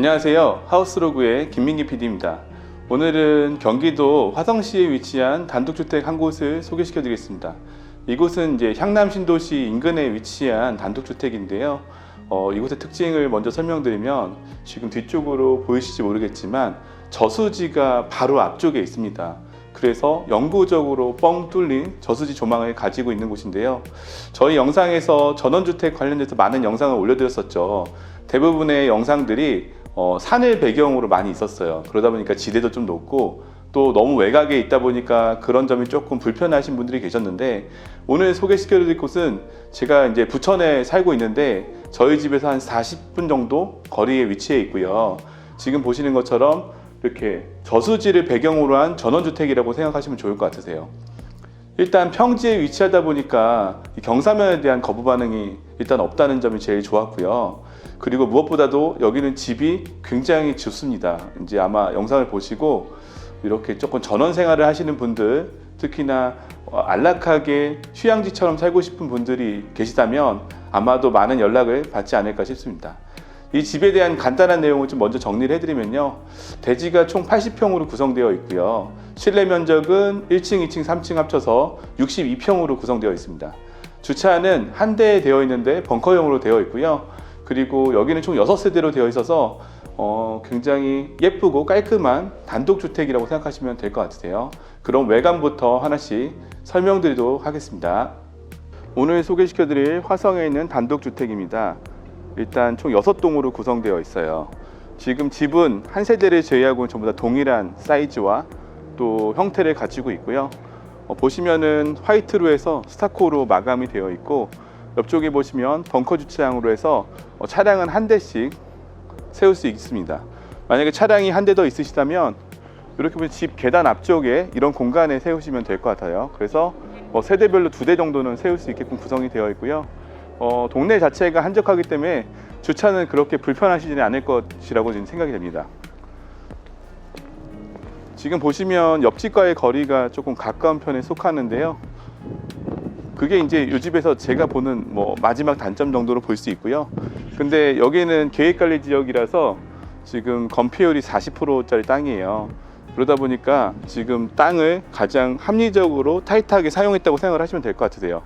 안녕하세요. 하우스로그의 김민기 PD입니다. 오늘은 경기도 화성시에 위치한 단독주택 한 곳을 소개시켜 드리겠습니다. 이곳은 이제 향남 신도시 인근에 위치한 단독주택인데요. 어, 이곳의 특징을 먼저 설명드리면 지금 뒤쪽으로 보이실지 모르겠지만 저수지가 바로 앞쪽에 있습니다. 그래서 영구적으로 뻥 뚫린 저수지 조망을 가지고 있는 곳인데요. 저희 영상에서 전원주택 관련해서 많은 영상을 올려드렸었죠. 대부분의 영상들이 어, 산을 배경으로 많이 있었어요. 그러다 보니까 지대도 좀 높고 또 너무 외곽에 있다 보니까 그런 점이 조금 불편하신 분들이 계셨는데 오늘 소개시켜드릴 곳은 제가 이제 부천에 살고 있는데 저희 집에서 한 40분 정도 거리에 위치해 있고요. 지금 보시는 것처럼 이렇게 저수지를 배경으로 한 전원주택이라고 생각하시면 좋을 것 같으세요. 일단 평지에 위치하다 보니까 이 경사면에 대한 거부 반응이 일단 없다는 점이 제일 좋았고요. 그리고 무엇보다도 여기는 집이 굉장히 좋습니다. 이제 아마 영상을 보시고 이렇게 조금 전원 생활을 하시는 분들, 특히나 어, 안락하게 휴양지처럼 살고 싶은 분들이 계시다면 아마도 많은 연락을 받지 않을까 싶습니다. 이 집에 대한 간단한 내용을 좀 먼저 정리를 해드리면요. 대지가 총 80평으로 구성되어 있고요. 실내 면적은 1층, 2층, 3층 합쳐서 62평으로 구성되어 있습니다. 주차는 한 대에 되어 있는데 벙커형으로 되어 있고요. 그리고 여기는 총 6세대로 되어 있어서 어, 굉장히 예쁘고 깔끔한 단독주택이라고 생각하시면 될 것 같으세요. 그럼 외관부터 하나씩 설명드리도록 하겠습니다. 오늘 소개시켜 드릴 화성에 있는 단독주택입니다. 일단 총 6동으로 구성되어 있어요. 지금 집은 한 세대를 제외하고 전부 다 동일한 사이즈와 또 형태를 가지고 있고요. 어, 보시면은 화이트로 해서 스타코로 마감이 되어 있고 옆쪽에 보시면 벙커 주차장으로 해서 어, 차량은 한 대씩 세울 수 있습니다. 만약에 차량이 한 대 더 있으시다면 이렇게 보면 집 계단 앞쪽에 이런 공간에 세우시면 될 것 같아요. 그래서 뭐 세대별로 두 대 정도는 세울 수 있게끔 구성이 되어 있고요. 어, 동네 자체가 한적하기 때문에 주차는 그렇게 불편하시지는 않을 것이라고 지금 생각이 됩니다. 지금 보시면 옆집과의 거리가 조금 가까운 편에 속하는데요. 그게 이제 이 집에서 제가 보는 뭐 마지막 단점 정도로 볼 수 있고요. 근데 여기는 계획관리 지역이라서 지금 건폐율이 40%짜리 땅이에요. 그러다 보니까 지금 땅을 가장 합리적으로 타이트하게 사용했다고 생각을 하시면 될 것 같으세요.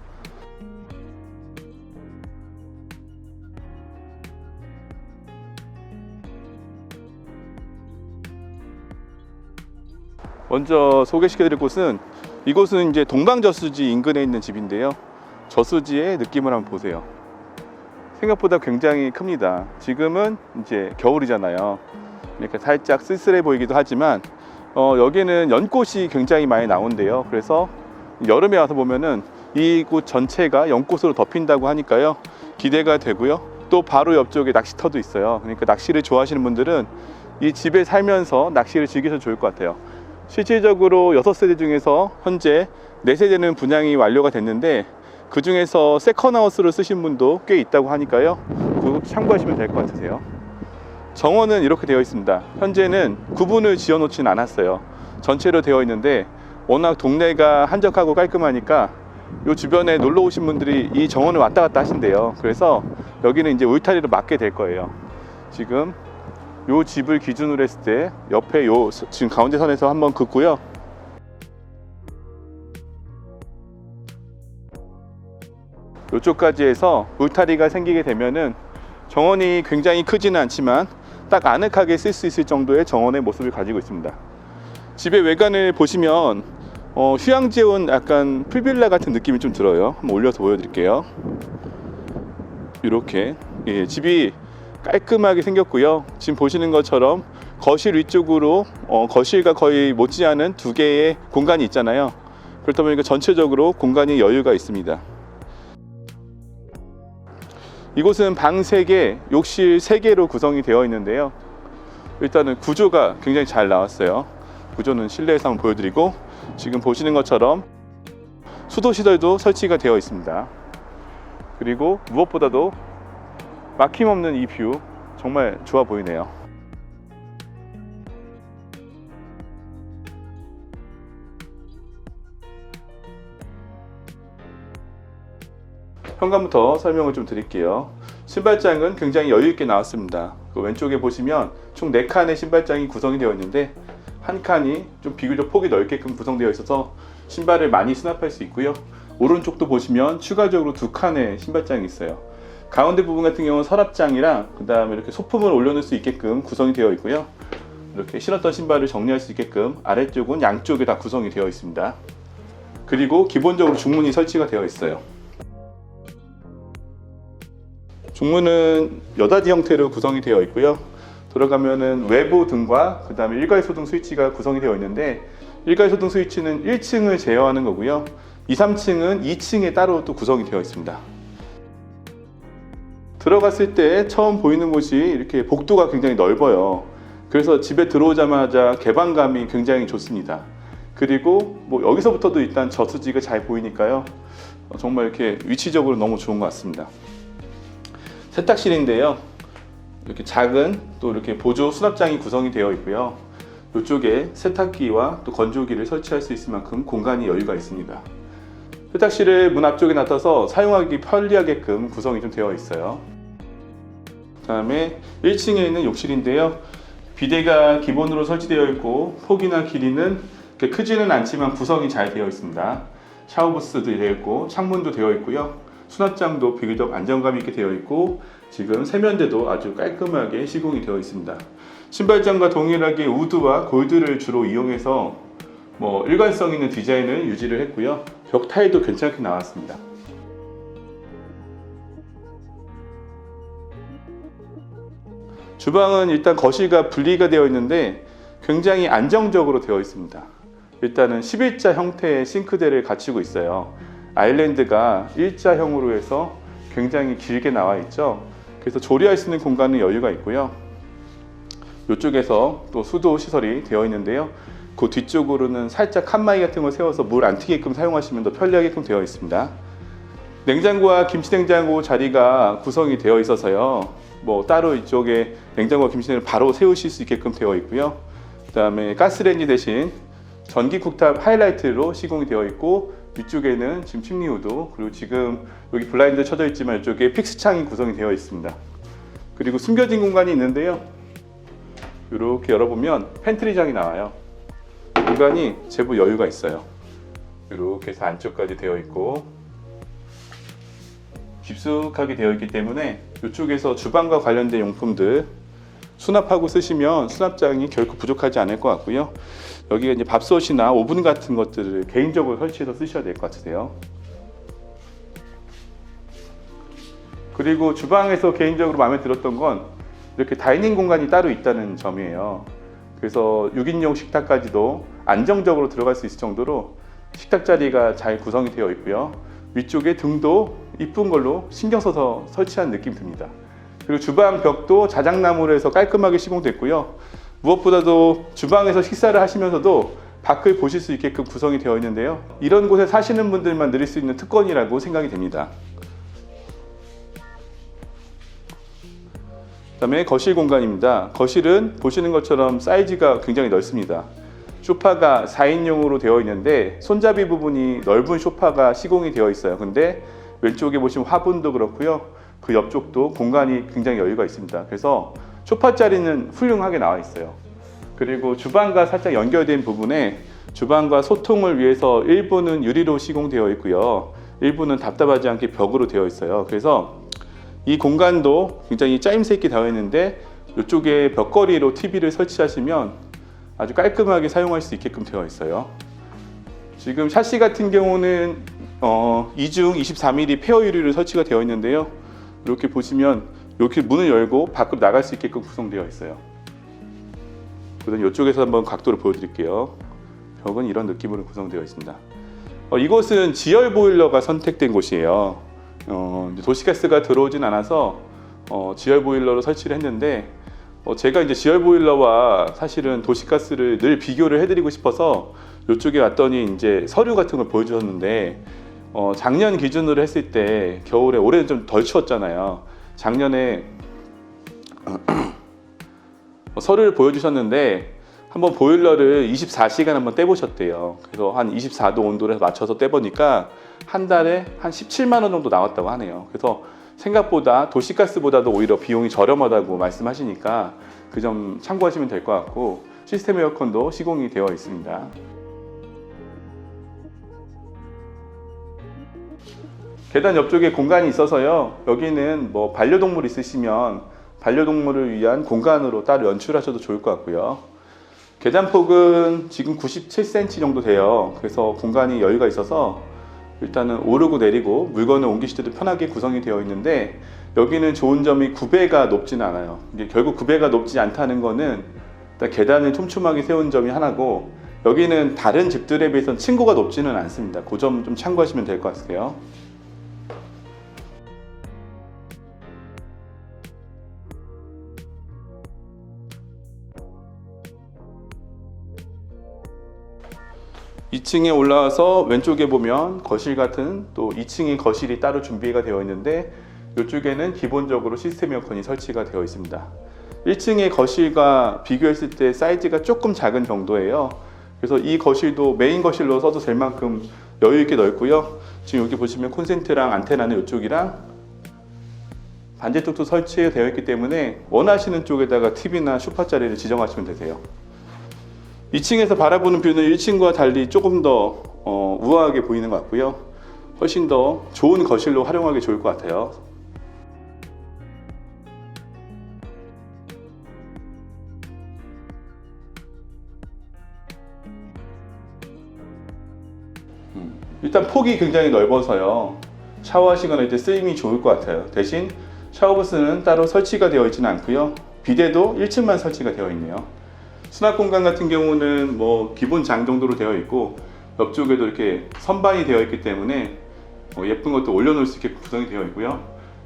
먼저 소개시켜드릴 곳은 이곳은 이제 동방저수지 인근에 있는 집인데요. 저수지의 느낌을 한번 보세요. 생각보다 굉장히 큽니다. 지금은 이제 겨울이잖아요. 이렇게 살짝 쓸쓸해 보이기도 하지만 어, 여기는 연꽃이 굉장히 많이 나온대요. 그래서 여름에 와서 보면은 이곳 전체가 연꽃으로 덮인다고 하니까요. 기대가 되고요. 또 바로 옆쪽에 낚시터도 있어요. 그러니까 낚시를 좋아하시는 분들은 이 집에 살면서 낚시를 즐기셔도 좋을 것 같아요. 실질적으로 6세대 중에서 현재 4세대는 분양이 완료가 됐는데 그 중에서 세컨하우스를 쓰신 분도 꽤 있다고 하니까요. 참고하시면 될 것 같으세요. 정원은 이렇게 되어 있습니다. 현재는 구분을 지어 놓진 않았어요. 전체로 되어 있는데 워낙 동네가 한적하고 깔끔하니까 이 주변에 놀러 오신 분들이 이 정원을 왔다 갔다 하신대요. 그래서 여기는 이제 울타리로 막게 될 거예요. 지금 요 집을 기준으로 했을 때 옆에 요 서- 지금 가운데 선에서 한번 긋고요. 요쪽까지 해서 울타리가 생기게 되면은 정원이 굉장히 크지는 않지만 딱 아늑하게 쓸 수 있을 정도의 정원의 모습을 가지고 있습니다. 집의 외관을 보시면 어, 휴양지에 온 약간 풀빌라 같은 느낌이 좀 들어요. 한번 올려서 보여드릴게요. 이렇게 예, 집이 깔끔하게 생겼고요. 지금 보시는 것처럼 거실 위쪽으로 어, 거실과 거의 못지않은 두 개의 공간이 있잖아요. 그렇다 보니까 전체적으로 공간이 여유가 있습니다. 이곳은 방 3개, 욕실 3개로 구성이 되어 있는데요. 일단은 구조가 굉장히 잘 나왔어요. 구조는 실내에서 한번 보여드리고 지금 보시는 것처럼 수도 시설도 설치가 되어 있습니다. 그리고 무엇보다도 막힘없는 이 뷰 정말 좋아 보이네요. 현관부터 설명을 좀 드릴게요. 신발장은 굉장히 여유 있게 나왔습니다. 그 왼쪽에 보시면 총 4칸의 신발장이 구성이 되어 있는데 한 칸이 좀 비교적 폭이 넓게끔 구성되어 있어서 신발을 많이 수납할 수 있고요. 오른쪽도 보시면 추가적으로 두 칸의 신발장이 있어요. 가운데 부분 같은 경우는 서랍장이랑 그 다음에 이렇게 소품을 올려놓을 수 있게끔 구성이 되어 있고요. 이렇게 신었던 신발을 정리할 수 있게끔 아래쪽은 양쪽에 다 구성이 되어 있습니다. 그리고 기본적으로 중문이 설치가 되어 있어요. 중문은 여닫이 형태로 구성이 되어 있고요. 들어가면은 외부 등과 그 다음에 일괄 소등 스위치가 구성이 되어 있는데 일괄 소등 스위치는 1층을 제어하는 거고요. 2, 3층은 2층에 따로 또 구성이 되어 있습니다. 들어갔을 때 처음 보이는 곳이 이렇게 복도가 굉장히 넓어요. 그래서 집에 들어오자마자 개방감이 굉장히 좋습니다. 그리고 뭐 여기서부터도 일단 저수지가 잘 보이니까요. 어, 정말 이렇게 위치적으로 너무 좋은 것 같습니다. 세탁실인데요. 이렇게 작은 또 이렇게 보조 수납장이 구성이 되어 있고요. 이쪽에 세탁기와 또 건조기를 설치할 수 있을 만큼 공간이 여유가 있습니다. 세탁실을 문 앞쪽에 놔둬서 사용하기 편리하게끔 구성이 좀 되어 있어요. 그 다음에 1층에 있는 욕실인데요. 비대가 기본으로 설치되어 있고 폭이나 길이는 크지는 않지만 구성이 잘 되어 있습니다. 샤워부스도 되어 있고 창문도 되어 있고요. 수납장도 비교적 안정감 있게 되어 있고 지금 세면대도 아주 깔끔하게 시공이 되어 있습니다. 신발장과 동일하게 우드와 골드를 주로 이용해서 뭐 일관성 있는 디자인을 유지를 했고요. 벽 타일도 괜찮게 나왔습니다. 주방은 일단 거실과 분리가 되어 있는데 굉장히 안정적으로 되어 있습니다. 일단은 11자 형태의 싱크대를 갖추고 있어요. 아일랜드가 일자형으로 해서 굉장히 길게 나와 있죠. 그래서 조리할 수 있는 공간은 여유가 있고요. 이쪽에서 또 수도 시설이 되어 있는데요. 그 뒤쪽으로는 살짝 칸마이 같은 걸 세워서 물 안 튀게끔 사용하시면 더 편리하게끔 되어 있습니다. 냉장고와 김치냉장고 자리가 구성이 되어 있어서요. 뭐 따로 이쪽에 냉장고와 김치냉장고를 바로 세우실 수 있게끔 되어 있고요. 그 다음에 가스레인지 대신 전기 쿡탑 하이라이트로 시공이 되어 있고 위쪽에는 지금 침리우도 그리고 지금 여기 블라인드 쳐져 있지만 이쪽에 픽스 창이 구성이 되어 있습니다. 그리고 숨겨진 공간이 있는데요. 이렇게 열어보면 팬트리장이 나와요. 공간이 제법 여유가 있어요. 이렇게 해서 안쪽까지 되어 있고 깊숙하게 되어 있기 때문에 이쪽에서 주방과 관련된 용품들 수납하고 쓰시면 수납장이 결코 부족하지 않을 것 같고요. 여기가 이제 밥솥이나 오븐 같은 것들을 개인적으로 설치해서 쓰셔야 될 것 같으세요. 그리고 주방에서 개인적으로 마음에 들었던 건 이렇게 다이닝 공간이 따로 있다는 점이에요. 그래서 6인용 식탁까지도 안정적으로 들어갈 수 있을 정도로 식탁 자리가 잘 구성이 되어 있고요. 위쪽에 등도 이쁜 걸로 신경 써서 설치한 느낌 듭니다. 그리고 주방 벽도 자작나무로 해서 깔끔하게 시공됐고요. 무엇보다도 주방에서 식사를 하시면서도 밖을 보실 수 있게끔 구성이 되어 있는데요. 이런 곳에 사시는 분들만 누릴 수 있는 특권이라고 생각이 됩니다. 그 다음에 거실 공간입니다. 거실은 보시는 것처럼 사이즈가 굉장히 넓습니다. 소파가 4인용으로 되어 있는데 손잡이 부분이 넓은 소파가 시공이 되어 있어요. 근데 왼쪽에 보시면 화분도 그렇고요. 그 옆쪽도 공간이 굉장히 여유가 있습니다. 그래서 소파 자리는 훌륭하게 나와 있어요. 그리고 주방과 살짝 연결된 부분에 주방과 소통을 위해서 일부는 유리로 시공되어 있고요. 일부는 답답하지 않게 벽으로 되어 있어요. 그래서 이 공간도 굉장히 짜임새 있게 되어 있는데 이쪽에 벽걸이로 TV를 설치하시면 아주 깔끔하게 사용할 수 있게끔 되어 있어요. 지금 샤시 같은 경우는 어, 2중 24mm 페어 유리로 설치가 되어 있는데요. 이렇게 보시면 이렇게 문을 열고 밖으로 나갈 수 있게끔 구성되어 있어요. 그다음 이쪽에서 한번 각도를 보여드릴게요. 벽은 이런 느낌으로 구성되어 있습니다. 어, 이곳은 지열 보일러가 선택된 곳이에요. 어, 도시가스가 들어오진 않아서 어, 지열 보일러로 설치를 했는데 어, 제가 이제 지열 보일러와 사실은 도시가스를 늘 비교를 해드리고 싶어서 이쪽에 왔더니 이제 서류 같은 걸 보여주셨는데 어, 작년 기준으로 했을 때 겨울에 올해는 좀 덜 추웠잖아요. 작년에 어, 서류를 보여주셨는데 한번 보일러를 24시간 한번 떼보셨대요. 그래서 한 24도 온도를 맞춰서 떼보니까 한 달에 한 17만 원 정도 나왔다고 하네요. 그래서 생각보다 도시가스보다도 오히려 비용이 저렴하다고 말씀하시니까 그 점 참고하시면 될 것 같고 시스템 에어컨도 시공이 되어 있습니다. 계단 옆쪽에 공간이 있어서요. 여기는 뭐 반려동물 있으시면 반려동물을 위한 공간으로 따로 연출하셔도 좋을 것 같고요. 계단폭은 지금 97cm 정도 돼요. 그래서 공간이 여유가 있어서 일단은 오르고 내리고 물건을 옮기실 때도 편하게 구성이 되어 있는데 여기는 좋은 점이 구배가 높지는 않아요. 결국 구배가 높지 않다는 거는 계단을 촘촘하게 세운 점이 하나고 여기는 다른 집들에 비해서는 층고가 높지는 않습니다. 그 점 좀 참고하시면 될 것 같아요. 이층에 올라와서 왼쪽에 보면 거실 같은 또 2층에 거실이 따로 준비가 되어 있는데 이쪽에는 기본적으로 시스템 에어컨이 설치가 되어 있습니다. 1층의 거실과 비교했을 때 사이즈가 조금 작은 정도예요. 그래서 이 거실도 메인 거실로 써도 될 만큼 여유 있게 넓고요. 지금 여기 보시면 콘센트랑 안테나는 이쪽이랑 반대쪽도 설치되어 있기 때문에 원하시는 쪽에다가 TV나 슈퍼 자리를 지정하시면 되세요. 2층에서 바라보는 뷰는 1층과 달리 조금 더 어, 우아하게 보이는 것 같고요. 훨씬 더 좋은 거실로 활용하기 좋을 것 같아요. 음, 일단 폭이 굉장히 넓어서요. 샤워하시거나 이때 쓰임이 좋을 것 같아요. 대신 샤워부스는 따로 설치가 되어 있지는 않고요. 비데도 1층만 설치가 되어 있네요. 수납 공간 같은 경우는 뭐 기본 장 정도로 되어 있고 옆쪽에도 이렇게 선반이 되어 있기 때문에 뭐 예쁜 것도 올려놓을 수 있게 구성이 되어 있고요.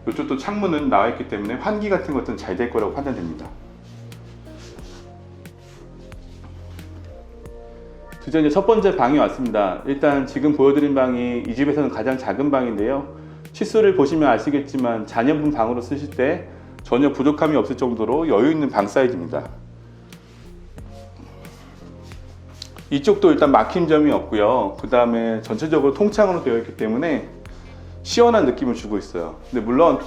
이쪽도 창문은 나와 있기 때문에 환기 같은 것들은 잘 될 거라고 판단됩니다. 드디어 이제 첫 번째 방이 왔습니다. 일단 지금 보여드린 방이 이 집에서는 가장 작은 방인데요. 치수를 보시면 아시겠지만 자녀분 방으로 쓰실 때 전혀 부족함이 없을 정도로 여유 있는 방 사이즈입니다. 이쪽도 일단 막힌 점이 없고요. 그 다음에 전체적으로 통창으로 되어 있기 때문에 시원한 느낌을 주고 있어요. 근데 물론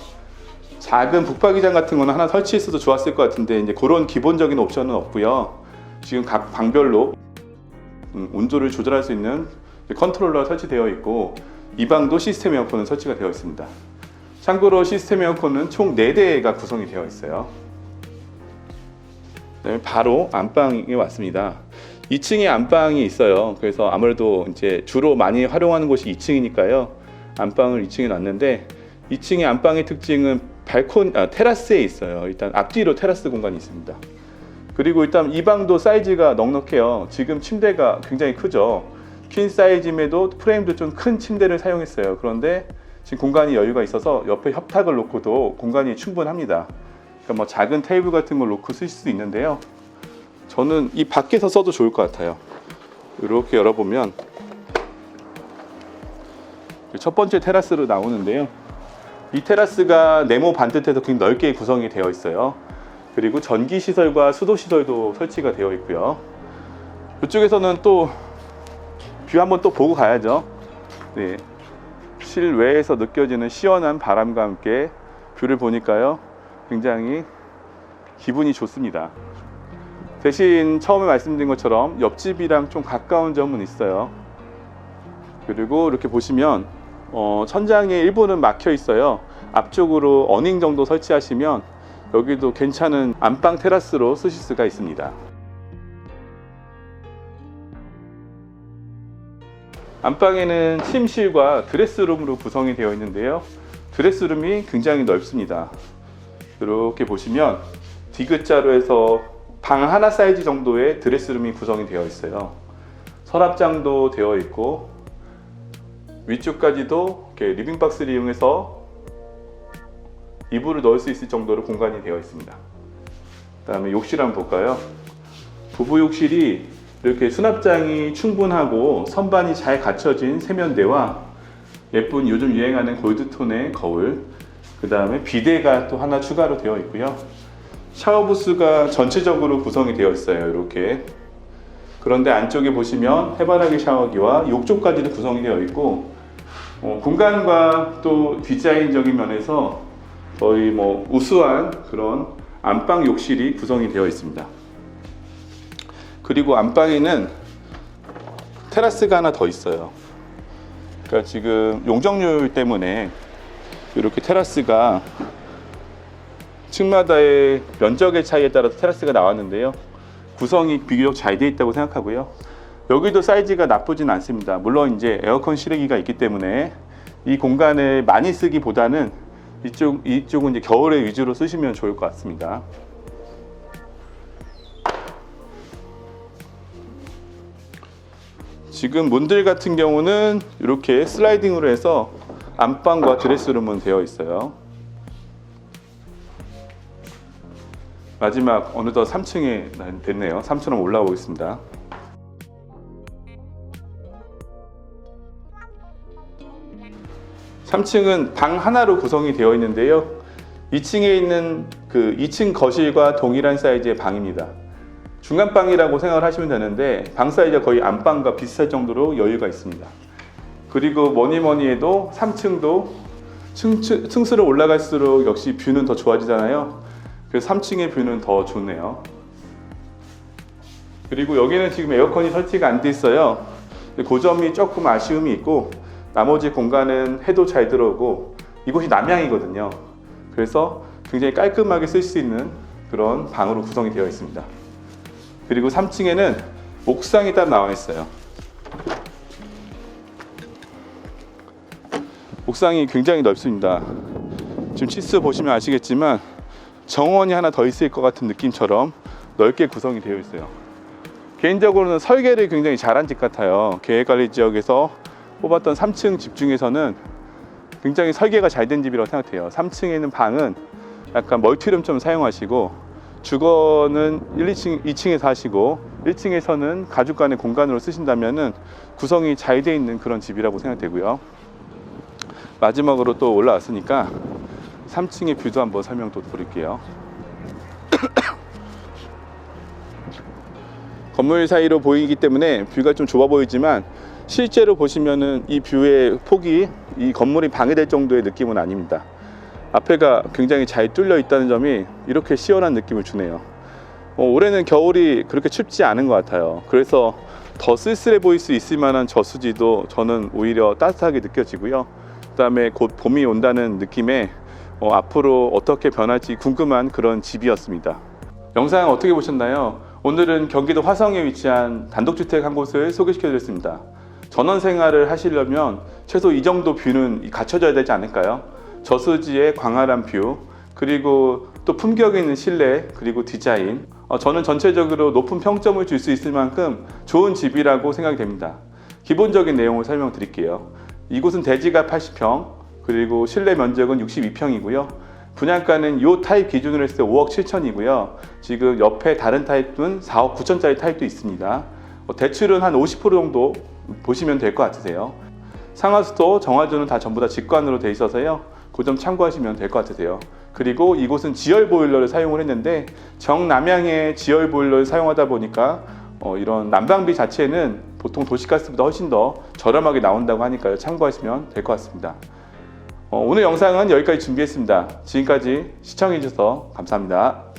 작은 북박이장 같은 거는 하나 설치했어도 좋았을 것 같은데 이제 그런 기본적인 옵션은 없고요. 지금 각 방별로 음, 온도를 조절할 수 있는 컨트롤러가 설치되어 있고 이 방도 시스템 에어컨은 설치가 되어 있습니다. 참고로 시스템 에어컨은 총 4대가 구성이 되어 있어요. 바로 안방에 왔습니다. 2층에 안방이 있어요. 그래서 아무래도 이제 주로 많이 활용하는 곳이 2층이니까요. 안방을 2층에 놨는데 2층의 안방의 특징은 발콘 아, 테라스에 있어요. 일단 앞뒤로 테라스 공간이 있습니다. 그리고 일단 이 방도 사이즈가 넉넉해요. 지금 침대가 굉장히 크죠. 퀸 사이즈임에도 프레임도 좀 큰 침대를 사용했어요. 그런데 지금 공간이 여유가 있어서 옆에 협탁을 놓고도 공간이 충분합니다. 그러니까 뭐 작은 테이블 같은 걸 놓고 쓰실 수 있는데요. 저는 이 밖에서 써도 좋을 것 같아요. 이렇게 열어보면 첫 번째 테라스로 나오는데요. 이 테라스가 네모 반듯해서 굉장히 넓게 구성이 되어 있어요. 그리고 전기 시설과 수도 시설도 설치가 되어 있고요. 이쪽에서는 또 뷰 한번 또 보고 가야죠. 네. 실외에서 느껴지는 시원한 바람과 함께 뷰를 보니까요. 굉장히 기분이 좋습니다. 대신 처음에 말씀드린 것처럼 옆집이랑 좀 가까운 점은 있어요. 그리고 이렇게 보시면 어, 천장의 일부는 막혀 있어요. 앞쪽으로 어닝 정도 설치하시면 여기도 괜찮은 안방 테라스로 쓰실 수가 있습니다. 안방에는 침실과 드레스룸으로 구성이 되어 있는데요. 드레스룸이 굉장히 넓습니다. 이렇게 보시면 디귿자로 해서 방 하나 사이즈 정도의 드레스룸이 구성이 되어 있어요. 서랍장도 되어 있고 위쪽까지도 이렇게 리빙박스를 이용해서 이불을 넣을 수 있을 정도로 공간이 되어 있습니다. 그 다음에 욕실 한번 볼까요? 부부 욕실이 이렇게 수납장이 충분하고 선반이 잘 갖춰진 세면대와 예쁜 요즘 유행하는 골드톤의 거울, 그 다음에 비데가 또 하나 추가로 되어 있고요. 샤워 부스가 전체적으로 구성이 되어 있어요. 이렇게. 그런데 안쪽에 보시면 해바라기 샤워기와 욕조까지도 구성이 되어 있고 어, 공간과 또 디자인적인 면에서 거의 뭐 우수한 그런 안방 욕실이 구성이 되어 있습니다. 그리고 안방에는 테라스가 하나 더 있어요. 그러니까 지금 용적률 때문에 이렇게 테라스가 층마다의 면적의 차이에 따라서 테라스가 나왔는데요. 구성이 비교적 잘 되어 있다고 생각하고요. 여기도 사이즈가 나쁘진 않습니다. 물론 이제 에어컨 실외기가 있기 때문에 이 공간을 많이 쓰기보다는 이쪽 이쪽은 이제 겨울에 위주로 쓰시면 좋을 것 같습니다. 지금 문들 같은 경우는 이렇게 슬라이딩으로 해서 안방과 드레스룸은 되어 있어요. 마지막 어느덧 3층에 됐네요. 3층으로 올라오겠습니다. 3층은 방 하나로 구성이 되어 있는데요. 2층에 있는 그 2층 거실과 동일한 사이즈의 방입니다. 중간 방이라고 생각을 하시면 되는데 방 사이즈가 거의 안방과 비슷할 정도로 여유가 있습니다. 그리고 뭐니 뭐니 해도 3층도 층, 층, 층수로 올라갈수록 역시 뷰는 더 좋아지잖아요. 그래서 3층의 뷰는 더 좋네요. 그리고 여기는 지금 에어컨이 설치가 안 돼 있어요. 그 점이 조금 아쉬움이 있고 나머지 공간은 해도 잘 들어오고 이곳이 남향이거든요. 그래서 굉장히 깔끔하게 쓸 수 있는 그런 방으로 구성이 되어 있습니다. 그리고 3층에는 옥상이 따로 나와 있어요. 옥상이 굉장히 넓습니다. 지금 치수 보시면 아시겠지만 정원이 하나 더 있을 것 같은 느낌처럼 넓게 구성이 되어 있어요. 개인적으로는 설계를 굉장히 잘한 집 같아요. 계획관리 지역에서 뽑았던 3층 집 중에서는 굉장히 설계가 잘 된 집이라고 생각해요. 3층에 있는 방은 약간 멀티룸처럼 사용하시고 주거는 1, 2층, 2층에서 하시고 1층에서는 가족 간의 공간으로 쓰신다면은 구성이 잘 돼 있는 그런 집이라고 생각되고요. 마지막으로 또 올라왔으니까 3층의 뷰도 한번 설명 또 드릴게요. 건물 사이로 보이기 때문에 뷰가 좀 좁아 보이지만 실제로 보시면은 이 뷰의 폭이 이 건물이 방해될 정도의 느낌은 아닙니다. 앞에가 굉장히 잘 뚫려 있다는 점이 이렇게 시원한 느낌을 주네요. 어, 올해는 겨울이 그렇게 춥지 않은 것 같아요. 그래서 더 쓸쓸해 보일 수 있을 만한 저수지도 저는 오히려 따뜻하게 느껴지고요. 그 다음에 곧 봄이 온다는 느낌에 어, 앞으로 어떻게 변할지 궁금한 그런 집이었습니다. 영상 어떻게 보셨나요? 오늘은 경기도 화성에 위치한 단독주택 한 곳을 소개시켜 드렸습니다. 전원 생활을 하시려면 최소 이 정도 뷰는 갖춰져야 되지 않을까요? 저수지의 광활한 뷰, 그리고 또 품격 있는 실내, 그리고 디자인. 어, 저는 전체적으로 높은 평점을 줄 수 있을 만큼 좋은 집이라고 생각이 됩니다. 기본적인 내용을 설명드릴게요. 이곳은 대지가 80평, 그리고 실내 면적은 62평이고요. 분양가는 이 타입 기준으로 했을 때 5억 7천이고요. 지금 옆에 다른 타입은 4억 9천짜리 타입도 있습니다. 어, 대출은 한 50% 정도 보시면 될 것 같으세요. 상하수도, 정화조는 다 전부 다 직관으로 돼 있어서요. 그 점 참고하시면 될 것 같으세요. 그리고 이곳은 지열 보일러를 사용을 했는데 정남향의 지열 보일러를 사용하다 보니까 어, 이런 난방비 자체는 보통 도시가스보다 훨씬 더 저렴하게 나온다고 하니까요. 참고하시면 될 것 같습니다. 어, 오늘 영상은 여기까지 준비했습니다. 지금까지 시청해주셔서 감사합니다.